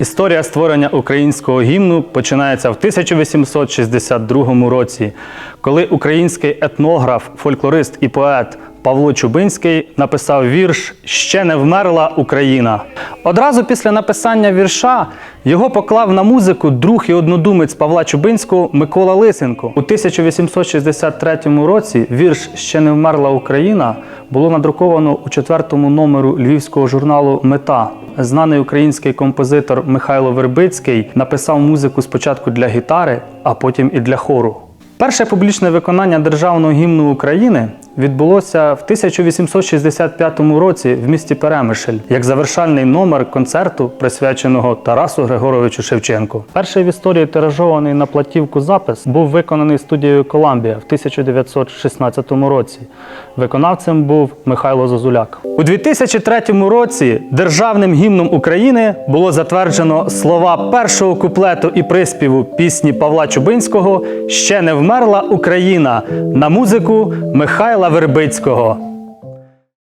Історія створення українського гімну починається в 1862 році, коли український етнограф, фольклорист і поет Павло Чубинський написав вірш Ще не вмерла Україна. Одразу після написання вірша його поклав на музику друг і однодумець Павла Чубинського Микола Лисенко. У 1863 році вірш Ще не вмерла Україна було надруковано у четвертому номеру львівського журналу Мета. Знаний український композитор Михайло Вербицький написав музику спочатку для гітари, а потім і для хору. Перше публічне виконання державного гімну України відбулося в 1865 році в місті Перемишль як завершальний номер концерту, присвяченого Тарасу Григоровичу Шевченку. Перший в історії тиражований на платівку запис був виконаний студією Коламбія в 1916 році. Виконавцем був Михайло Зозуляк. У 2003 році державним гімном України було затверджено слова першого куплету і приспіву пісні Павла Чубинського Ще не вмерла Україна на музику Михайла Вербицького.